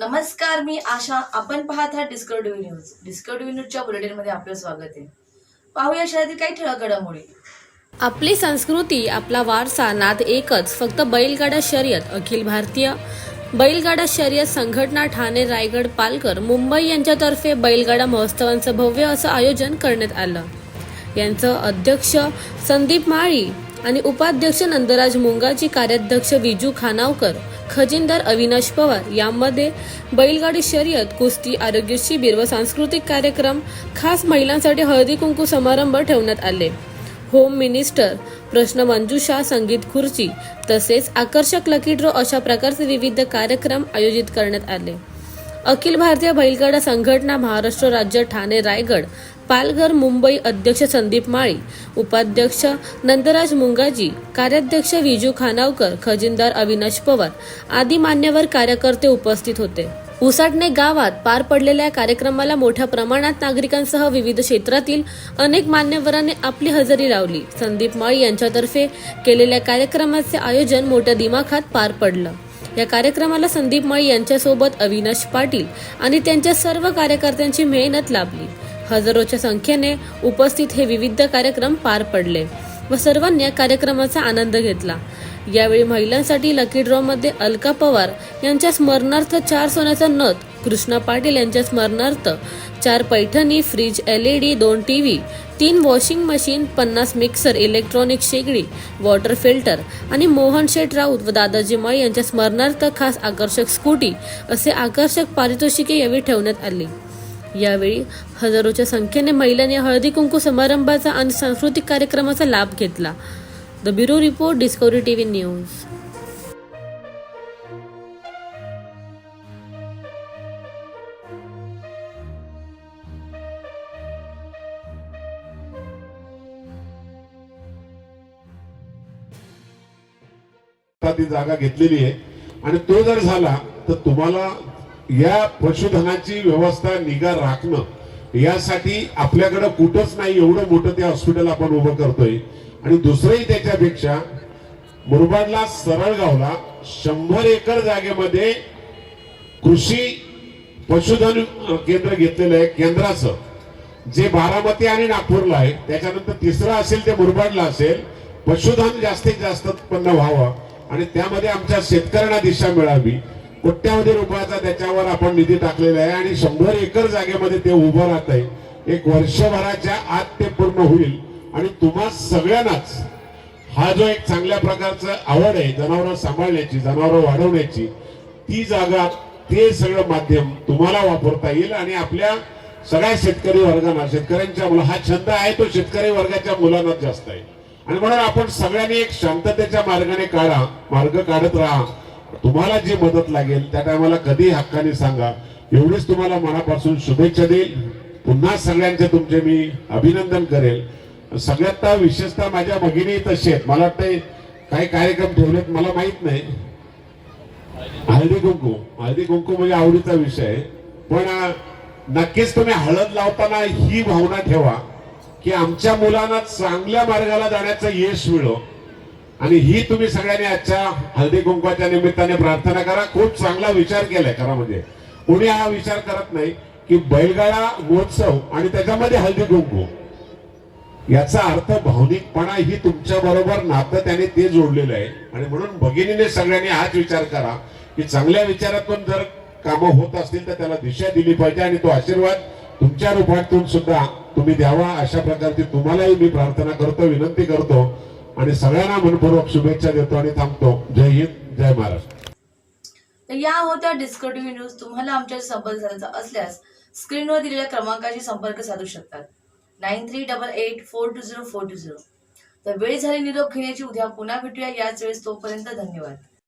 नमस्कार मी आशा. आपण पाहत आहात डिस्कवरी न्यूज डिस्कवरी न्यूजच्या बुलेटिनमध्ये आपलं स्वागत आहे. पाहूया शहरातील काही ठळक घडामोडी आपली संस्कृती आपला वारसा नाद एकच. फक्त बैलगाडा शर्यत अखिल भारतीय बैलगाडा शर्यत संघटना ठाणे रायगड पालघर मुंबई यांच्यातर्फे बैलगाडा महोत्सवांचं भव्य असं आयोजन करण्यात आलं. यांचं अध्यक्ष संदीप माळी आणि उपाध्यक्ष नंदराज मुंगाची कार्याध्यक्ष विजू खानावकर खजिनदार अविनाश पवार यामध्ये बैलगाडी शर्यत कुस्ती आरोग्य शिबिर व सांस्कृतिक कार्यक्रम खास महिलांसाठी हळदी कुंकू समारंभ ठेवण्यात आले. होम मिनिस्टर प्रश्न मंजुषा संगीत खुर्ची तसेच आकर्षक लकी ड्रॉ अशा प्रकारचे विविध कार्यक्रम आयोजित करण्यात आले. अखिल भारतीय बैलगाडा संघटना महाराष्ट्र राज्य ठाणे रायगड पालघर मुंबई अध्यक्ष संदीप माळी उपाध्यक्ष नंदराज मुंगाजी कार्याध्यक्ष विजू खानावकर खजिनदार अविनाश पवार आदी मान्यवर कार्यकर्ते उपस्थित होते. उसाटणे गावात पार पडलेल्या या कार्यक्रमाला मोठ्या प्रमाणात नागरिकांसह विविध क्षेत्रातील अनेक मान्यवरांनी आपली हजेरी लावली. संदीप माळी यांच्यातर्फे केलेल्या कार्यक्रमाचे आयोजन मोठ्या दिमाखात पार पडलं. या कार्यक्रमाला संदीप माळी यांच्यासोबत अविनाश पाटील आणि त्यांच्या सर्व कार्यकर्त्यांची मेहनत लाभली. हजारोच्या संख्येने उपस्थित हे विविध कार्यक्रम पार पडले व सर्वांनी या कार्यक्रमाचा आनंद घेतला. यावेळी महिलांसाठी लकी ड्रॉ मध्ये अलका पवार यांच्या स्मरणार्थ चार सोन्याचा नथ कृष्णा पाटील यांच्या स्मरणार्थ चार पैठणी फ्रीज एलईडी दोन टीव्ही तीन वॉशिंग मशीन पन्नास मिक्सर इलेक्ट्रॉनिक शेगडी वॉटर फिल्टर आणि मोहन शेठ राऊत व दादाजी माळी यांच्या स्मरणार्थ खास आकर्षक स्कूटी असे आकर्षक पारितोषिके यावेळी ठेवण्यात आली. यावेळी हजारोच्या संख्येने महिलांनी हळदी कुंकू समारंभाचा आणि सांस्कृतिक कार्यक्रमाचा लाभ घेतला. The bureau report Discovery TV news. ती जागा घेतलेली आहे. आणि तो जर झाला तर तुम्हाला या पशुधनाची व्यवस्था निगा राखणं यासाठी आपल्याकडं कुठंच नाही एवढं मोठं ते हॉस्पिटल आपण उभं करतोय. आणि दुसरंही त्याच्यापेक्षा मुरबाडला सरळगावला शंभर एकर जागेमध्ये कृषी पशुधन केंद्र घेतलेलं आहे केंद्राचं. जे बारामती आणि नागपूरला आहे त्याच्यानंतर तिसरं असेल ते मुरबाडला असेल पशुधन जास्तीत जास्त उत्पन्न व्हावं आणि त्यामध्ये आमच्या शेतकऱ्यांना दिशा मिळावी. कोट्यावधी रुपयाचा त्याच्यावर आपण निधी टाकलेला आहे आणि शंभर एकर जागेमध्ये ते उभं राहत आहे. एक वर्षभराच्या आत ते पूर्ण होईल. आणि तुम्हा सगळ्यांनाच हा जो एक चांगल्या प्रकारचं आवड आहे जनावरं सांभाळण्याची जनावरं वाढवण्याची ती जागा ते सगळं माध्यम तुम्हाला वापरता येईल आणि आपल्या सगळ्या शेतकरी वर्गांना शेतकऱ्यांच्या मुला हा छंद आहे तो शेतकरी वर्गाच्या मुलांनाच जास्त आहे. आणि म्हणून आपण सगळ्यांनी एक शांततेच्या मार्गाने काढा मार्ग काढत राहा. तुम्हाला जी मदत लागेल त्या टायमाला कधी हक्काने सांगा. एवढीच तुम्हाला मनापासून शुभेच्छा देईल. पुन्हा सगळ्यांचे तुमचे मी अभिनंदन करेल. सगळ्यात विशेषतः माझ्या भगिनी तशी आहेत. मला वाटतं काही कार्यक्रम ठेवलेत मला माहीत नाही. हळदी कुंकू. हळदी कुंकू म्हणजे आवडीचा विषय आहे. पण नक्कीच तुम्ही हळद लावताना ही भावना ठेवा की आमच्या मुलांना चांगल्या मार्गाला जाण्याचं यश मिळो. आणि ही तुम्ही सगळ्यांनी आजच्या हळदी कुंकवाच्या निमित्ताने प्रार्थना करा. खूप चांगला विचार केलाय करा म्हणजे. कोणी हा विचार करत नाही की बैलगाडा महोत्सव आणि त्याच्यामध्ये हळदी कुंकू. याचा अर्थ भावनिकपणा ही तुमच्या बरोबर नातं त्याने ते जोडलेलं आहे. आणि म्हणून भगिनीने सगळ्यांनी हाच विचार करा की चांगल्या विचारातून जर कामं होत असतील तर त्याला दिशा दिली पाहिजे आणि तो आशीर्वाद तुमच्या रूपातून सुद्धा तुम्ही द्यावा. अशा प्रकारची तुम्हालाही मी प्रार्थना करतो विनंती करतो. आणि सगळ्यांना मनपूर्वक शुभेच्छा देतो आणि थांबतो जय हिंद जय महाराष्ट्र तर या होत्या डिस्कटिव्ह न्यूज तुम्हाला आमच्याशी संपर्क साधायचा असल्यास स्क्रीनवर दिलेल्या क्रमांकाशी संपर्क साधू शकतात nine three double eight four two zero four two zero तर वेळ झाली निरोप घेण्याची उद्या पुन्हा भेटूया याच वेळेस तोपर्यंत धन्यवाद